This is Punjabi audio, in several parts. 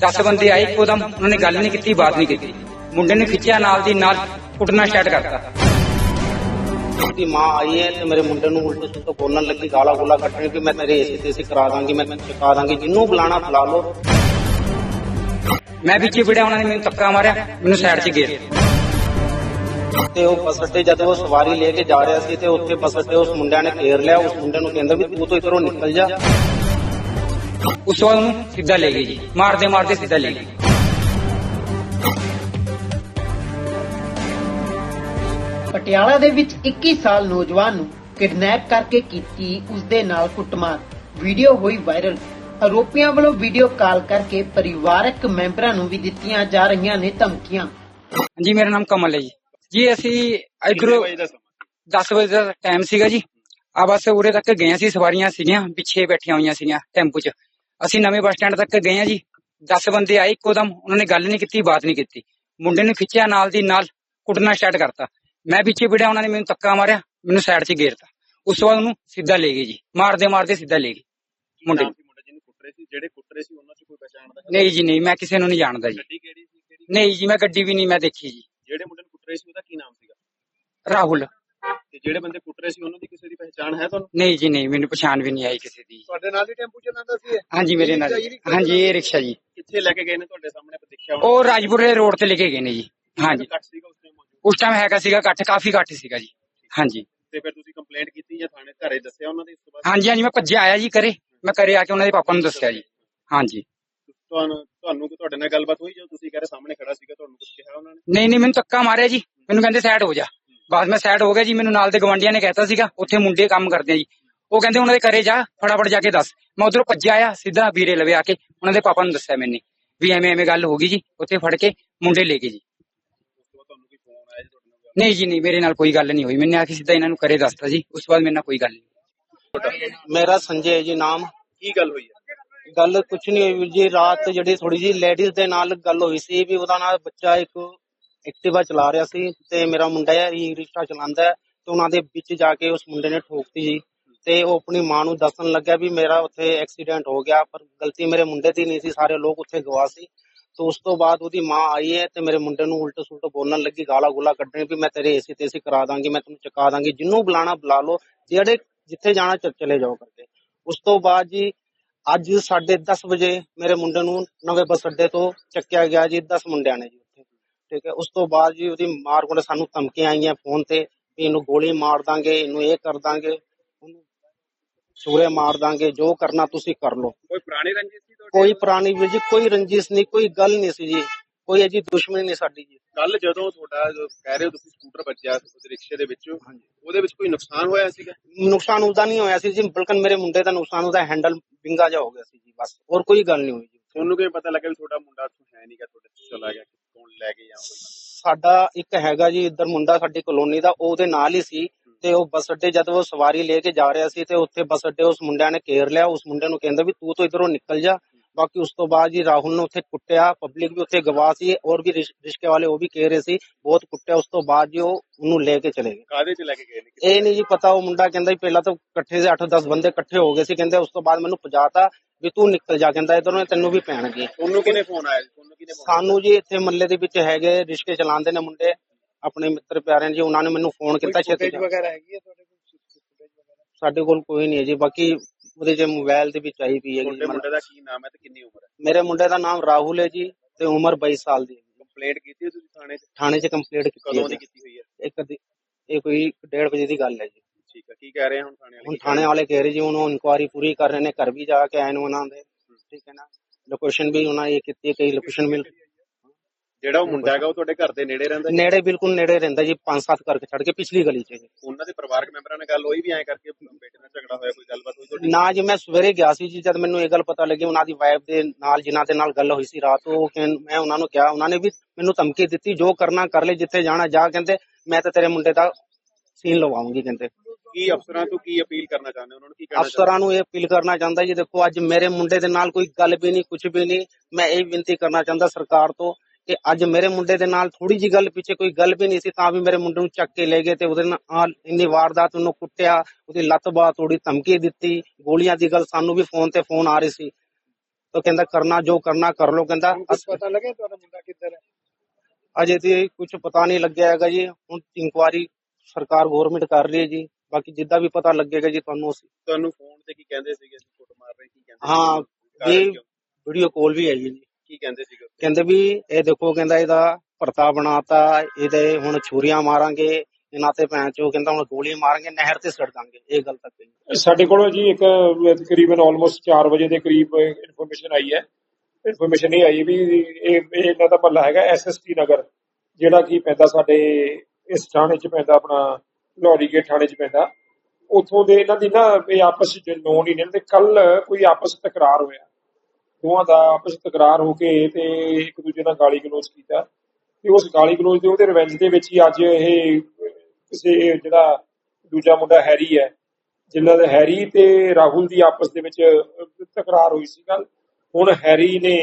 10 ਬੰਦੇ ਆਏ ਇੱਕੋਦਮ ਉਹਨਾਂ ਨੇ ਗੱਲ ਨਹੀਂ ਕੀਤੀ ਬਾਤ ਨਹੀਂ ਕੀਤੀ। ਮੁੰਡੇ ਨੇ ਖਿੱਚਿਆ ਨਾਲ ਦੀ ਨਾਲ ਕੁੱਟਣਾ ਸਟਾਰਟ ਕਰਤਾ। ਉਹਦੀ ਮਾਂ ਆਈ ਹੈ ਤੇ ਮੇਰੇ ਮੁੰਡੇ ਨੂੰ ਉਲਟ ਸੁਲਟ ਬੋਲਣ ਲੱਗੀ ਗਾਲਾਂ ਗੋਲਾ ਕੱਢਣ ਕਿ ਮੈਂ ਤੇਰੇ ਏਸੀ ਤੇਸੀ ਕਰਾ ਦਾਂਗੀ ਮੈਂ ਤੈਨੂੰ ਚੁਕਾ ਦਾਂਗੀ ਜਿੰਨੂੰ ਬੁਲਾਣਾ ਬੁਲਾ ਲਓ। ਮੈਂ ਵਿੱਚੇ ਵਿੜਿਆ ਉਹਨਾਂ ਨੇ ਮੈਨੂੰ ਧੱਕਾ ਮਾਰਿਆ ਮੈਨੂੰ ਸਾਈਡ 'ਚ ਗੇਰ ਤੇ ਉਹ ਬੱਸ ਅੱਡੇ ਜਦੋਂ ਉਹ ਸਵਾਰੀ ਲੈ ਕੇ ਜਾ ਰਿਹਾ ਸੀ ਤੇ ਉੱਥੇ ਬੱਸ ਅੱਡੇ ਉਸ ਮੁੰਡਿਆਂ ਨੇ ਘੇਰ ਲਿਆ ਉਸ ਮੁੰਡੇ ਨੂੰ ਕਹਿੰਦਾ ਵੀ ਤੂੰ ਤੋਂ ਇਧਰੋਂ ਨਿਕਲ ਜਾ। ਉਸ ਤੋਂ ਬਾਅਦ ਉਹਨੂੰ ਸਿੱਧਾ ਲੈ ਗਏ ਜੀ। ਮਾਰਦੇ ਮਾਰਦੇ ਸਿੱਧਾ ਲੈ ਗਏ ਪਟਿਆਲਾ ਦੇ ਵਿੱਚ 21 ਸਾਲ ਨੌਜਵਾਨ ਨੂੰ ਕਿਡਨੈਪ ਕਰਕੇ ਕੀਤੀ ਉਸ ਦੇ ਨਾਲ ਕੁੱਟਮਾਰ। ਵੀਡੀਓ ਹੋਈ ਵਾਇਰਲ। ਆਰੋਪੀਆਂ ਵੱਲੋਂ ਵੀਡੀਓ ਕਾਲ ਕਰਕੇ ਪਰਿਵਾਰਕ ਮੈਂਬਰਾਂ ਨੂੰ ਵੀ ਦਿੱਤੀਆਂ ਜਾ ਰਹੀਆਂ ਨੇ ਧਮਕੀਆਂ। ਜੀ ਮੇਰਾ ਨਾਮ ਕਮਲ ਹੈ ਜੀ। ਜੀ ਅਸੀਂ ਇਧਰੋਂ 10 ਵਜੇ ਦਾ ਟਾਈਮ ਸੀਗਾ ਜੀ। ਆ ਬਸ ਉਰੇ ਤੱਕ ਗਏ ਸੀ ਸਵਾਰੀਆਂ ਸੀਗੀਆਂ ਪਿੱਛੇ ਬੈਠੀਆਂ ਹੋਈਆਂ ਸੀਗੀਆਂ ਟੈਂਪੂ 'ਚ। ਅਸੀਂ ਨਵੇਂ ਬੱਸ ਸਟੈਂਡ ਤੱਕ ਗਏ ਆ ਜੀ। 10 ਬੰਦੇ ਆਏ ਇੱਕੋਦਮ ਉਹਨਾਂ ਨੇ ਗੱਲ ਨਹੀਂ ਕੀਤੀ ਬਾਤ ਨਹੀਂ ਕੀਤੀ। ਮੁੰਡੇ ਨੂੰ ਖਿੱਚਿਆ ਨਾਲ ਦੀ ਨਾਲ ਕੁੱਟਣਾ ਸਟਾਰਟ ਕਰਤਾ। ਮੈਂ ਪਿੱਛੇ ਵਿੜਿਆ ਉਹਨਾਂ ਨੇ ਮੈਨੂੰ ਧੱਕਾ ਮਾਰਿਆ ਮੈਨੂੰ ਸਾਈਡ 'ਚ ਗੇਰਤਾ ਉਸ ਤੋਂ ਬਾਅਦ ਉਹਨੂੰ ਸਿੱਧਾ ਲੈ ਗਏ ਜੀ। ਮਾਰਦੇ ਮਾਰਦੇ ਸਿੱਧਾ ਲੈ ਗਏ। ਮੁੰਡੇ ਨੂੰ। ਸੀ ਜਿਹੜੇ ਉਹਨਾਂ ਚ ਕੋਈ ਨਹੀਂ ਜੀ ਨਹੀਂ ਮੈਂ ਕਿਸੇ ਨੂੰ ਨਹੀਂ ਜਾਣਦਾ ਜੀ। ਨਹੀਂ ਜੀ ਮੈਂ ਗੱਡੀ ਵੀ ਨਹੀਂ ਮੈਂ ਦੇਖੀ ਜੀ। ਜਿਹੜੇ ਮੁੰਡੇ ਨੂੰ ਕੁੱਟ ਰਹੇ ਸੀ ਉਹਦਾ ਕੀ ਨਾਮ ਸੀਗਾ? ਰਾਹੁਲ। ਤੇ ਜਿਹੜੇ ਬੰਦੇ ਕੁੱਟ ਰਹੇ ਸੀ ਉਹਨਾਂ ਦੀ ਕਿਸੇ ਦੀ ਪਛਾਣ ਹੈ ਤੁਹਾਨੂੰ? ਨਹੀਂ ਜੀ ਨਹੀਂ ਮੈਨੂੰ ਪਛਾਣ ਵੀ ਨਹੀਂ ਆਈ ਕਿਸੇ ਦੀ। ਤੁਹਾਡੇ ਨਾਲ ਹੀ ਟੈਂਪੂ ਚਲਾਉਂਦਾ ਸੀ ਹਾਂਜੀ ਮੇਰੇ ਨਾਲ ਹਾਂਜੀ ਇਹ ਰਿਕਸ਼ਾ ਜੀ। ਕਿੱਥੇ ਲੈ ਕੇ ਗਏ ਨੇ ਤੁਹਾਡੇ ਸਾਹਮਣੇ ਆਪਾਂ ਦੇਖਿਆ ਹੋਣਾ। ਉਹ ਰਾਜਪੁਰੇ ਰੋਡ ਤੇ ਲੈ ਕੇ ਗਏ ਨੇ ਜੀ। ਹਾਂਜੀ। ਕੱਟ ਸੀਗਾ ਉਸ ਟਾਈਮ ਮੌਜੂਦ। ਉਸ ਟਾਈਮ ਹੈਗਾ ਸੀਗਾ ਇਕੱਠ ਕਾਫੀ ਇਕੱਠ ਸੀਗਾ ਜੀ। ਹਾਂਜੀ। ਤੇ ਫਿਰ ਤੁਸੀਂ ਕੰਪਲੇਂਟ ਕੀਤੀ ਜਾਂ ਥਾਣੇ ਘਰੇ ਦੱਸਿਆ ਉਹਨਾਂ ਦੇ ਇਸ ਤੋਂ ਬਾਅਦ? ਹਾਂਜੀ ਹਾਂਜੀ ਮੈਂ ਭੱਜਿਆ ਆਇਆ ਜੀ ਕਰੇ ਮੈਂ ਕਰੇ ਆ ਕੇ ਉਹਨਾਂ ਦੇ ਪਾਪਾ ਨੂੰ ਦੱਸਿਆ ਜੀ। ਹਾਂਜੀ। ਤੁਹਾਨੂੰ ਤੁਹਾਨੂੰ ਕਿ ਤੁਹਾਡੇ ਨਾਲ ਗੱਲਬਾਤ ਹੋਈ ਜਦੋਂ ਤੁਸੀਂ ਕਹਿੰਦੇ ਸਾਹਮਣੇ ਖੜਾ ਸੀਗਾ ਤੁਹਾਨੂੰ ਕੁਝ ਕਿਹਾ ਉਹਨਾਂ ਨੇ? ਨਹੀਂ ਨਹੀਂ ਮੈਨੂੰ ਧੱਕਾ ਮਾਰਿਆ ਜੀ। ਮੈਨੂੰ ਕਹਿੰਦੇ ਸਾਈਡ ਹੋ ਜਾ। ਬਸ ਮੈਂ ਸਾਈਡ ਹੋ ਗਿਆ ਜੀ ਮੈਨੂੰ ਨਾਲ ਦੇ ਗਵਾਂਡੀਆਂ ਨੇ ਕਹਿਤਾ ਸੀਗਾ ਉੱਥੇ ਮੁੰਡੇ ਕੰਮ ਕਰਦੇ ਆ ਜੀ। ਉਹ ਕਹਿੰਦੇ ਉਹਨਾਂ ਦੇ ਘਰੇ ਜਾ ਫਟਾਫਟ ਜਾ ਕੇ ਦੱਸ। ਮੈਂ ਉਧਰੋਂ ਭੱਜਿਆ ਆਇਆ ਸਿੱਧਾ ਵੀਰੇ ਲਵੇ ਆ ਕੇ ਉਹਨਾਂ ਦੇ ਪਾਪਾ ਨੂੰ ਦੱਸਿਆ ਮੈਨੇ ਵੀ ਐਵੇਂ ਐਵੇਂ ਗੱਲ ਹੋ ਗਈ ਜੀ ਉੱਥੇ ਫੜ ਕੇ ਮੁੰਡੇ ਲੈ ਗਏ ਜੀ। ਉਸ ਤੋਂ ਬਾਅਦ ਤੁਹਾਨੂੰ ਕੋਈ ਫੋਨ ਆਇਆ ਜੀ ਤੁਹਾਡੇ ਨਾਲ ਨਹੀਂ ਜੀ ਨਹੀਂ ਮੇਰੇ ਨਾਲ ਕੋਈ ਗੱਲ ਨਹੀਂ ਹੋਈ। ਮੈਨੇ ਆ ਕੇ ਸਿੱਧਾ ਇਹਨਾਂ ਨੂੰ ਕਰੇ ਦੱਸਤਾ ਜੀ ਉਸ ਤੋਂ ਬਾਅਦ ਮੇਰੇ ਨਾਲ ਕੋਈ ਗੱਲ ਨਹੀਂ। ਮੇਰਾ ਸੰਜੇ ਹੈ ਜੀ ਨਾਮ। ਕੀ ਗੱਲ ਹੋਈ ਹੈ? ਗੱਲ ਕੁਛ ਨਹੀਂ ਹੋਈ ਵੀਰ ਜੀ ਰਾਤ ਜਿਹੜੀ ਥੋੜੀ ਜੀ ਲੇਡੀਜ਼ ਦੇ ਨਾਲ ਗੱਲ ਹੋਈ ਸੀ ਵੀ ਉਹਦਾ ਨਾਲ ਬੱਚਾ ਇੱਕ ਐਕਟਿਵਾ ਚਲਾ ਰਿਹਾ ਸੀ ਤੇ ਮੇਰਾ ਮੁੰਡਾ ਹੈ ਇਹ ਰਿਕਸ਼ਾ ਚਲਾਉਂਦਾ ਹੈ ਤੇ ਉਹਨਾਂ ਦੇ ਵਿੱਚ ਜਾ ਕੇ ਉਸ ਮੁੰਡੇ ਨੇ ਠੋਕਤੀ ਜੀ। ਤੇ ਉਹ ਆਪਣੀ ਮਾਂ ਨੂੰ ਦੱਸਣ ਲੱਗਿਆ ਵੀ ਮੇਰਾ ਉੱਥੇ ਐਕਸੀਡੈਂਟ ਹੋ ਗਿਆ, ਪਰ ਗਲਤੀ ਮੇਰੇ ਮੁੰਡੇ ਦੀ ਨਹੀਂ ਸੀ, ਸਾਰੇ ਲੋਕ ਉੱਥੇ ਗਵਾਹ ਸੀ। ਤੇ ਉਸ ਤੋਂ ਬਾਅਦ ਉਹਦੀ ਮਾਂ ਆਈ ਹੈ ਤੇ ਮੇਰੇ ਮੁੰਡੇ ਨੂੰ ਉਲਟ ਸੁਲਟ ਬੋਲਣ ਲੱਗੀ ਗਾਲਾਂ ਗੁਲਾ ਕੱਢਣ ਵੀ ਮੈਂ ਤੇਰੇ ਏਸੀ ਤੇ ਤੇਸੀ ਕਰਾ ਦਾਂਗੀ, ਮੈਂ ਤੈਨੂੰ ਚੁਕਾ ਦਾਂਗੀ, ਜਿੰਨੂੰ ਬੁਲਾਣਾ ਬੁਲਾ ਲਓ, ਜਿਹੜੇ ਜਿੱਥੇ ਜਾਣਾ ਚ- ਚਲੇ ਜਾਓ ਕਰਕੇ। ਉਸ ਤੋਂ ਬਾਅਦ ਜੀ ਅੱਜ 10:30 ਵਜੇ ਮੇਰੇ ਮੁੰਡੇ ਨੂੰ ਨਵੇਂ ਬੱਸ ਅੱਡੇ ਤੋਂ ਚੱਕਿਆ ਗਿਆ ਜੀ 10 ਮੁੰਡਿਆਂ ਨੇ ਜੀ। ਠੀਕ ਹੈ ਉਸ ਤੋਂ ਬਾਅਦ ਜੀ ਉਹਦੀ ਮਾਰ ਕੋਲ ਸਾਨੂੰ ਧਮਕੀਆਂ ਆਈਆਂ ਫੋਨ ਤੇ ਵੀ ਇਹਨੂੰ ਗੋਲੀ ਮਾਰ ਦਾਂਗੇ ਇਹਨੂੰ ਇਹ ਕਰ ਦਾਂਗੇ ਉਹਨੂੰ ਸੂਰੇ ਮਾਰ ਦਾਂਗੇ ਜੋ ਕਰਨਾ ਤੁਸੀਂ ਕਰ ਲਓ। ਕੋਈ ਪੁਰਾਣੀ ਰੰਜਿਸ਼ ਸੀ ਤੁਹਾਡੀ? ਕੋਈ ਪੁਰਾਣੀ ਵੀਰ ਜੀ ਕੋਈ ਰੰਜਿਸ਼ ਨਹੀਂ ਕੋਈ ਗੱਲ ਨਹੀਂ ਸੀ ਜੀ। ਕੋਈ ਅਜੀ ਦੁਸ਼ਮਣੀ ਨਹੀਂ ਸਾਡੀ ਜੀ। ਕੱਲ ਜਦੋਂ ਤੁਹਾਡਾ ਜੋ ਕਹਿ ਰਹੇ ਹੋ ਤੁਸੀਂ ਸਕੂਟਰ ਵੱਜਿਆ ਉਸ ਰਿਕਸ਼ੇ ਦੇ ਵਿੱਚ ਉਹਦੇ ਵਿੱਚ ਕੋਈ ਨੁਕਸਾਨ ਹੋਇਆ ਸੀਗਾ? ਨੁਕਸਾਨ ਉਹਦਾ ਨਹੀਂ ਹੋਇਆ ਸੀ ਜੀ ਬਲਕਨ ਮੇਰੇ ਮੁੰਡੇ ਦਾ ਨੁਕਸਾਨ ਉਹਦਾ ਹੈਂਡਲ ਵਿੰਗਾ ਜਾ ਹੋ ਗਿਆ ਸੀ ਜੀ ਬਸ। ਹੋਰ ਕੋਈ ਗੱਲ ਨਹੀਂ ਹੋਈ ਜੀ। ਤੁਹਾਨੂੰ ਕਿਵੇਂ ਪਤਾ ਲੱਗਾ ਵੀ ਤੁਹਾਡਾ ਮੁੰਡਾ ਉੱਥੋਂ ਹੈ ਨਹੀਂਗਾ ਤੁਹਾਡੇ ਚਲਾ ਗਿਆ? ਲੈ ਕੇ ਜਾਂ ਕੋਈ ਸਾਡਾ ਇੱਕ ਹੈਗਾ ਜੀ, ਇੱਧਰ ਮੁੰਡਾ ਸਾਡੀ ਕਲੋਨੀ ਦਾ ਉਹਦੇ ਨਾਲ ਹੀ ਸੀ ਤੇ ਉਹ ਬੱਸ ਅੱਡੇ ਜਦੋਂ ਉਹ ਸਵਾਰੀ ਲੈ ਕੇ ਜਾ ਰਿਹਾ ਸੀ ਤੇ ਉੱਥੇ ਬੱਸ ਅੱਡੇ ਉਸ ਮੁੰਡਿਆਂ ਨੇ ਘੇਰ ਲਿਆ, ਉਸ ਮੁੰਡੇ ਨੂੰ ਕਹਿੰਦਾ ਵੀ ਤੂੰ ਤੋਂ ਇਧਰੋਂ ਨਿਕਲ ਜਾ ਬਾਕੀ ਉਸ ਤੋਂ ਬਾਅਦ ਜੀ ਰਾਹੁਲ ਨੂੰ ਉੱਥੇ ਕੁੱਟਿਆ ਪਬਲਿਕ ਵੀ ਉੱਥੇ ਗਵਾਹ ਸੀ ਔਰ ਵੀ ਰਿਸ਼- ਰਿਸ਼ਕੇ ਵਾਲੇ ਉਹ ਵੀ ਕਹਿ ਰਹੇ ਸੀ ਬਹੁਤ ਕੁੱਟਿਆ ਉਸ ਤੋਂ ਬਾਅਦ ਜੀ ਉਹ ਉਹਨੂੰ ਲੈ ਕੇ ਚਲੇ ਗਏ ਕਾਹਦੇ 'ਚ ਲੈ ਕੇ ਗਏ ਨੇ ਇਹ ਨਹੀਂ ਜੀ ਪਤਾ ਉਹ ਮੁੰਡਾ ਕਹਿੰਦਾ ਵੀ ਪਹਿਲਾਂ ਤਾਂ ਇਕੱਠੇ ਦੇ 8-10 ਬੰਦੇ ਇਕੱਠੇ ਹੋ ਗਏ ਸੀ ਕਹਿੰਦੇ ਉਸ ਤੋਂ ਬਾਅਦ ਮੈਨੂੰ ਪਜਾਤਾ ਵੀ ਤੂੰ ਨਿਕਲ ਜਾ ਕਹਿੰਦਾ ਇਧਰੋਂ ਤੈਨੂੰ ਵੀ ਪੈਣਗੇ ਤੁਹਾਨੂੰ ਕਿਹਨੇ ਫੋਨ ਆਇਆ ਜੀ? ਤੁਹਾਨੂੰ ਕਿਹਨੇ ਸਾਨੂੰ ਜੀ ਇੱਥੇ ਮੱਲੇ ਦੇ ਵਿੱਚ ਹੈਗੇ ਰਿਸ਼ਤੇ ਚਲਾਉਂਦੇ ਨੇ ਮੁੰਡੇ ਆਪਣੇ ਮਿੱਤਰ ਪਿਆਰਿਆਂ ਜੀ ਉਹਨਾਂ ਨੇ ਮੈਨੂੰ ਫੋਨ ਕੀਤਾ ਛੇਤੀ ਜਾ। ਵਗੈਰਾ ਹੈਗੀ ਹੈ ਤੁਹਾਡੇ ਕੋਲ ਸਾਡੇ ਕੋਲ ਕੋਈ ਨਹੀਂ ਹੈ ਜੀ ਬਾਕੀ ਉਹਦੇ ਜੇ ਮੋਬਾਈਲ ਦੇ ਵਿੱਚ ਆਈ ਪਈ ਹੈ ਤੁਹਾਡੇ ਮੁੰਡੇ ਦਾ ਕੀ ਨਾਮ ਹੈ ਤੇ ਕਿੰਨੀ ਉਮਰ ਹੈ? ਮੇਰੇ ਮੁੰਡੇ ਦਾ ਨਾਮ ਰਾਹੁਲ ਹੈ ਜੀ ਤੇ ਉਮਰ 22 ਸਾਲ ਦੀ ਹੈ। ਕੰਪਲੇਂਟ ਕੀਤੀ ਹੈ ਤੁਸੀਂ ਥਾਣੇ 'ਚ? ਥਾਣੇ 'ਚ ਕੰਪਲੀਟ ਕੀਤੀ ਹੈ ਕਦੋਂ ਦੀ ਜੀ। ਕੀਤੀ ਹੋਈ ਹੈ? ਇੱਕ ਦੀ- ਇਹ ਕੋਈ 1:30 ਵਜੇ ਦੀ ਗੱਲ ਹੈ ਜੀ। ਠੀਕ ਹੈ ਕੀ ਕਹਿ ਰਹੇ ਆ ਹੁਣ ਥਾਣੇ ਹੁਣ ਵਾਲੇ ਥਾਣੇ ਵਾਲੇ ਕਹਿ ਰਹੇ ਜੀ ਉਹਨੂੰ ਇਨਕੁਆਰੀ ਪੂਰੀ ਕਰ ਰਹੇ ਨੇ ਘਰ ਵੀ ਜਾ ਕੇ ਆਏ ਨੇ ਉਹਨਾਂ ਦੇ। ਠੀਕ ਹੈ ਨਾ। ਲੋਕੇਸ਼ਨ ਵੀ ਉਹਨਾਂ ਇਹ ਕੀਤੀ ਹੈ, ਕਈ ਲੋਕੇਸ਼ਨ ਮਿਲ ਜਿਹੜਾ ਉਹ ਮੁੰਡਾ ਹੈਗਾ ਉਹ ਤੁਹਾਡੇ ਘਰ ਦੇ ਨੇੜੇ ਰਹਿੰਦਾ ਜੀ? ਨੇੜੇ ਬਿਲਕੁਲ ਨੇੜੇ ਰਹਿੰਦਾ ਜੀ 5-7 ਕਰਕੇ ਛੱਡ ਕੇ ਪਿਛਲੀ ਗਲੀ 'ਚ ਜੀ। ਉਹਨਾਂ ਦੇ ਪਰਿਵਾਰਕ ਮੈਂਬਰਾਂ ਨਾਲ ਗੱਲ ਹੋਈ ਵੀ ਐਂ ਕਰਕੇ ਬੇਟੇ ਨਾਲ ਝਗੜਾ ਹੋਇਆ ਕੋਈ ਗੱਲਬਾਤ ਹੋਈ ਤੁਹਾਡੀ? ਨਾ ਜੀ ਮੈਂ ਸਵੇਰੇ ਗਿਆ ਸੀ ਜੀ ਜਦ ਮੈਨੂੰ ਇਹ ਗੱਲ ਪਤਾ ਲੱਗੀ ਉਹਨਾਂ ਦੀ ਵਾਈਫ ਦੇ ਨਾਲ ਜਿਨ੍ਹਾਂ ਦੇ ਨਾਲ ਗੱਲ ਹੋਈ ਸੀ ਰਾਤ ਉਹ ਕਹਿੰ- ਮੈਂ ਉਹਨਾਂ ਨੂੰ ਕਿਹਾ ਉਹਨਾਂ ਨੇ ਵੀ ਮੈਨੂੰ ਧਮਕੀ ਦਿੱਤੀ ਜੋ ਕਰਨਾ ਕਰ ਲੈ ਜਿੱਥੇ ਜਾਣਾ ਜਾ ਕਹਿੰਦੇ ਮੈਂ ਤਾਂ ਤੇਰੇ ਮੁੰਡੇ ਦਾ ਸੀਨ ਲਵਾਉਂਗੀ ਕਹਿੰਦੇ। ਕੀ ਅਫਸਰਾਂ ਤੋਂ ਕੀ ਅਪੀਲ ਕਰਨਾ ਚਾਹੁੰਦੇ ਹੋ? ਉਹਨਾਂ ਨੂੰ ਕੀ ਕਹਿਣਾ ਅਫਸਰਾਂ ਨੂੰ ਇਹ ਅਪੀਲ ਕਰਨਾ ਚਾਹੁੰਦਾ ਜੀ ਦੇਖੋ ਅੱਜ ਮੇਰੇ ਮੁੰਡੇ ਦੇ ਨਾਲ ਕੋਈ ਗੱਲ ਵੀ ਨਹੀਂ ਕੁਝ ਵੀ ਨਹੀਂ ਮੈਂ ਇਹ ਬੇਨਤੀ ਕਰਨਾ ਚਾਹੁੰਦਾ ਸਰਕਾਰ ਤੋਂ ਕਿ ਅੱਜ ਮੇਰੇ ਮੁੰਡੇ ਦੇ ਨਾਲ ਥੋੜੀ ਜੀ ਗੱਲ ਪਿੱਛੇ ਕੋਈ ਗੱਲ ਵੀ ਨਹੀਂ ਸੀ ਤਾਂ ਵੀ ਮੇਰੇ ਮੁੰਡੇ ਨੂੰ ਚੱਕ ਕੇ ਲੈ ਗਏ ਤੇ ਉਹਦੇ ਨਾਲ ਇੰਨੀ ਵਾਰਦਾਤ ਉਹਨੂੰ ਕੁੱਟਿਆ ਉਹਦੀ ਲੱਤ ਬਾਹ ਤੋੜੀ ਧਮਕੀ ਦਿੱਤੀ ਗੋਲੀਆਂ ਦੀ ਗੱਲ ਸਾਨੂੰ ਵੀ ਫੋਨ ਤੇ ਫੋਨ ਆ ਰਹੀ ਸੀ। ਤਾਂ ਕਹਿੰਦਾ ਕਰਨਾ ਜੋ ਕਰਨਾ ਕਰ ਲੋ ਕਹਿੰਦਾ ਪਤਾ ਲੱਗਿਆ ਤੁਹਾਡਾ ਮੁੰਡਾ ਕਿੱਧਰ ਹੈ? ਅਜੇ ਤੇ ਕੁਝ ਪਤਾ ਨਹੀਂ ਲੱਗਿਆ ਹੈਗਾ ਜੀ। ਹੁਣ ਇਨਕੁਆਰੀ ਸਰਕਾਰ ਗਵਰਨਮੈਂਟ ਕਰ ਰਹੀ ਹੈ ਜੀ। ਬਾਕੀ ਜਿੱਦਾਂ ਵੀ ਪਤਾ ਲੱਗੇਗਾ ਜੀ ਤੁਹਾਨੂੰ ਅਸੀਂ ਤੁਹਾਨੂੰ ਫੋਨ ਤੇ ਕੀ ਕਹਿੰਦੇ ਸੀਗੇ? ਅਸੀਂ ਫੋਟੋ ਮਾਰ ਰਹੇ ਕੀ ਕਹਿੰਦੇ ਹਾਂ? ਵੀਡੀਓ ਕਾਲ ਵੀ ਆਈ ਹੈ ਜੀ। ਕੀ ਕਹਿੰਦੇ ਸੀਗੇ? ਕਹਿੰਦੇ ਵੀ ਇਹ ਦੇਖੋ ਕਹਿੰਦਾ ਇਹਦਾ ਭਰਤਾ ਬਣਾਤਾ ਇਹਦੇ ਹੁਣ ਛੁਰੀਆਂ ਮਾਰਾਂਗੇ ਇਹਨਾਂ ਤੇ ਭੈਣ ਚੋ ਕਹਿੰਦਾ ਹੁਣ ਗੋਲੀ ਮਾਰਾਂਗੇ ਨਹਿਰ ਤੇ ਸੜ ਦਾਂਗੇ ਇਹ ਗੱਲ ਤੱਕ ਕਹੀ ਸਾਡੇ ਕੋਲ ਜੀ ਇੱਕ ਤਕਰੀਬਨ ਆਲਮੋਸਟ 4 ਵਜੇ ਦੇ ਕਰੀਬ ਇਨਫੋਰਮੇਸ਼ਨ ਆਈ ਹੈ। ਇਨਫੋਰਮੇਸ਼ਨ ਇਹ ਆਈ ਵੀ ਇਹ ਇਹ ਇਹਨਾਂ ਦਾ ਮਹੱਲਾ ਹੈਗਾ ਐਸਐਸਟੀ ਨਗਰ ਜਿਹੜਾ ਕਿ ਪੈਂਦਾ ਸਾਡੇ ਇਸ ਥਾਣੇ 'ਚ ਪੈਂਦਾ ਆਪਣਾ ਲੋਰੀ ਗੇਟ ਥਾਣੇ 'ਚ ਪੈਂਦਾ। ਉੱਥੋਂ ਦੇ ਇਹਨਾਂ ਦੀ ਨਾ ਇਹ ਆਪਸ ਵਿੱਚ ਨੋਨ ਹੀ ਨੇ ਤੇ ਕੱਲ ਕੋਈ ਆਪਸ ਤਕਰਾਰ ਹੋਇਆ। ਦੋਵਾਂ ਦਾ ਆਪਸ ਵਿੱਚ ਤਕਰਾਰ ਹੋ ਕੇ ਤੇ ਇੱਕ ਦੂਜੇ ਨਾਲ ਗਾਲੀ ਗਲੋਚ ਕੀਤਾ। ਤੇ ਉਸ ਗਾਲੀ ਗਲੋਚ ਦੇ ਉਹਦੇ ਰਿਵੈਂਜ ਦੇ ਵਿੱਚ ਹੀ ਅੱਜ ਇਹ ਕਿਸੇ ਜਿਹੜਾ ਦੂਜਾ ਮੁੰਡਾ ਹੈਰੀ ਹੈ ਜਿਨ੍ਹਾਂ ਦੇ ਹੈਰੀ ਤੇ ਰਾਹੁਲ ਦੀ ਆਪਸ ਦੇ ਵਿੱਚ ਤਕਰਾਰ ਹੋਈ ਸੀ ਗੱਲ। ਹੁਣ ਹੈਰੀ ਨੇ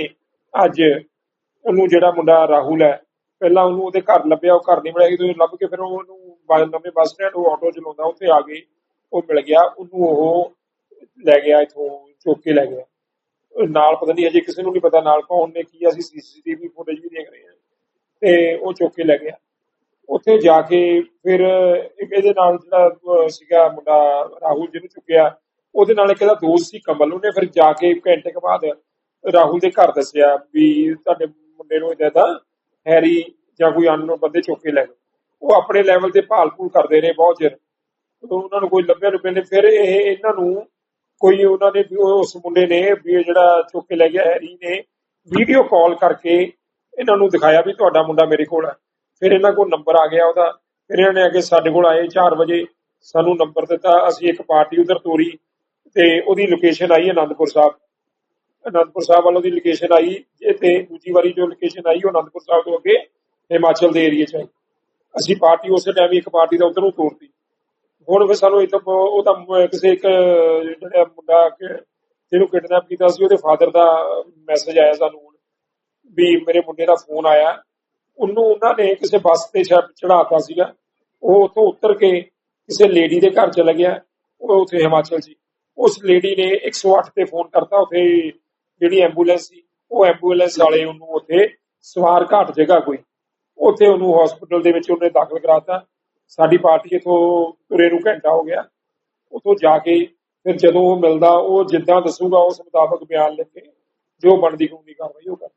ਅੱਜ ਉਹਨੂੰ ਜਿਹੜਾ ਮੁੰਡਾ ਰਾਹੁਲ ਹੈ, ਪਹਿਲਾਂ ਉਹਨੂੰ ਉਹਦੇ ਘਰ ਲੱਭਿਆ, ਉਹ ਘਰ ਨਹੀਂ ਮਿਲਿਆ ਜਦੋਂ ਲੱਭ ਕੇ ਫਿਰ ਉਹਨੂੰ ਨਵੇਂ ਬੱਸ ਸਟੈਂਡ ਉਹ ਆਟੋ ਚਲਾਉਂਦਾ, ਉੱਥੇ ਆ ਗਈ ਉਹ ਮਿਲ ਗਿਆ। ਉਹਨੂੰ ਉਹ ਲੈ ਗਿਆ, ਇਥੋਂ ਚੁੱਕ ਕੇ ਲੈ ਗਿਆ। ਨਾਲ ਪਤਾ ਨਹੀਂ ਅਜੇ ਕਿਸੇ ਨੂੰ ਨਹੀਂ ਪਤਾ, ਨਾਲ ਕੌਣ ਨੇ, ਕੀ ਅਸੀਂ ਸੀਸੀਟੀਵੀ ਫੁਟੇਜ ਵੀ ਦੇਖ ਰਹੇ ਹਾਂ। ਤੇ ਉਹ ਚੁੱਕ ਕੇ ਲੈ ਗਿਆ। ਉੱਥੇ ਜਾ ਕੇ ਫਿਰ ਇੱਕ ਇਹਦੇ ਨਾਲ ਜਿਹੜਾ ਸੀਗਾ ਮੁੰਡਾ ਰਾਹੁਲ ਜਿਹਨੂੰ ਚੁੱਕਿਆ, ਉਹਦੇ ਨਾਲ ਇੱਕ ਇਹਦਾ ਦੋਸਤ ਸੀ ਕਮਲ। ਉਹਨੇ ਫਿਰ ਜਾ ਕੇ ਘੰਟੇ ਕੁ ਬਾਅਦ ਰਾਹੁਲ ਦੇ ਘਰ ਦੱਸਿਆ ਵੀ ਤੁਹਾਡੇ ਮੁੰਡੇ ਨੂੰ ਇਦਾਂ ਦਾ ਹੈਰੀ ਜਾਂ ਕੋਈ ਅਨਨੋਨ ਬੰਦੇ ਚੁੱਕ ਕੇ ਲੈ ਗਏ ਉਹ ਆਪਣੇ ਲੈਵਲ ਤੇ ਭਾਲ-ਭੂਲ ਕਰਦੇ ਰਹੇ ਬਹੁਤ ਚਿਰ। ਉਦੋਂ ਉਹਨਾਂ ਨੂੰ ਕੋਈ ਲੱਭਿਆ ਲੁੱਭਿਆ ਨੇ ਫਿਰ ਇਹ ਇਹਨਾਂ ਨੂੰ ਕੋਈ ਉਹਨਾਂ ਨੇ ਵੀ ਉਸ ਮੁੰਡੇ ਨੇ ਵੀ ਜਿਹੜਾ ਚੁੱਕ ਕੇ ਲੈ ਗਿਆ ਹੈਰੀ ਨੇ ਵੀਡੀਓ ਕਾਲ ਕਰਕੇ ਇਹਨਾਂ ਨੂੰ ਦਿਖਾਇਆ ਵੀ ਤੁਹਾਡਾ ਮੁੰਡਾ ਮੇਰੇ ਕੋਲ ਹੈ। ਫਿਰ ਇਹਨਾਂ ਕੋਲ ਨੰਬਰ ਆ ਗਿਆ ਉਹਦਾ। ਫਿਰ ਇਹਨਾਂ ਨੇ ਆ ਕੇ ਸਾਡੇ ਕੋਲ ਆਏ 4 ਵਜੇ, ਸਾਨੂੰ ਨੰਬਰ ਦਿੱਤਾ। ਅਸੀਂ ਇੱਕ ਪਾਰਟੀ ਉਧਰ ਤੋਰੀ ਤੇ ਉਹਦੀ ਲੋਕੇਸ਼ਨ ਆਈ ਅਨੰਦਪੁਰ ਸਾਹਿਬ। ਅਨੰਦਪੁਰ ਸਾਹਿਬ ਵੱਲੋਂ ਦੀ ਲੋਕੇਸ਼ਨ ਆਈ ਤੇ ਦੂਜੀ ਵਾਰੀ ਜੋ ਲੋਕੇਸ਼ਨ ਆਈ ਉਹ ਅਨੰਦਪੁਰ ਸਾਹਿਬ ਤੋਂ ਅੱਗੇ ਹਿਮਾਚਲ ਦੇ ਏਰੀਆ 'ਚ ਆਈ। ਅਸੀਂ ਪਾਰਟੀ ਉਸੇ ਟਾਈਮ ਇੱਕ ਪਾਰਟੀ ਦਾ ਉਧਰ ਨੂੰ ਤੋਰਤੀ। ਹੁਣ ਫਿਰ ਸਾਨੂੰ ਇਹ ਤਾਂ ਉਹਦਾ ਮ- ਕਿਸੇ ਇੱਕ, ਜਿਹੜਾ ਮੁੰਡਾ ਜਿਹਨੂੰ ਕਿਡਨੈਪ ਕੀਤਾ ਸੀ, ਉਹਦੇ ਫਾਦਰ ਦਾ ਮੈਸੇਜ ਆਇਆ ਸਾਨੂੰ ਵੀ ਮੇਰੇ ਮੁੰਡੇ ਦਾ ਫੋਨ ਆਇਆ। ਉਹਨੂੰ, ਉਹਨਾਂ ਨੇ ਕਿਸੇ ਬੱਸ ਤੇ ਚੜਾਤਾ ਸੀਗਾ। ਉਹ ਉੱਥੋਂ ਉਤਰ ਕੇ ਕਿਸੇ ਲੇਡੀ ਦੇ ਘਰ ਚਲਾ ਗਿਆ। ਉਹ ਉੱਥੇ ਹਿਮਾਚਲ ਸੀ। ਉਸ ਲੇਡੀ ਨੇ 108 ਤੇ ਫੋਨ ਕਰਤਾ ਉੱਥੇ, ਜਿਹੜੀ ਐਂਬੂਲੈਂਸ ਸੀ। ਉਹ ਐਂਬੂਲੈਂਸ ਵਾਲੇ ਉਹਨੂੰ ਉੱਥੇ ਸਵਾਰ ਘਾਟ ਜਗ੍ਹਾ ਕੋਈ, ਉੱਥੇ ਉਹਨੂੰ ਹਸਪੀਟਲ ਦੇ ਵਿੱਚ ਉਹਨੇ ਦਾਖਲ ਕਰਾਤਾ। ਸਾਡੀ ਪਾਰਟੀ ਇਥੋਂ ਤੁਰੇ ਨੂੰ ਘੰਟਾ ਹੋ ਗਿਆ। ਉਥੋਂ ਜਾ ਕੇ ਫਿਰ ਜਦੋਂ ਉਹ ਮਿਲਦਾ, ਉਹ ਜਿੱਦਾਂ ਦੱਸੂਗਾ, ਉਸ ਮੁਤਾਬਕ ਬਿਆਨ ਲਿਖ ਕੇ ਜੋ ਬਣਦੀ ਕਾਨੂੰਨੀ ਕਾਰਵਾਈ ਉਹ ਕਰ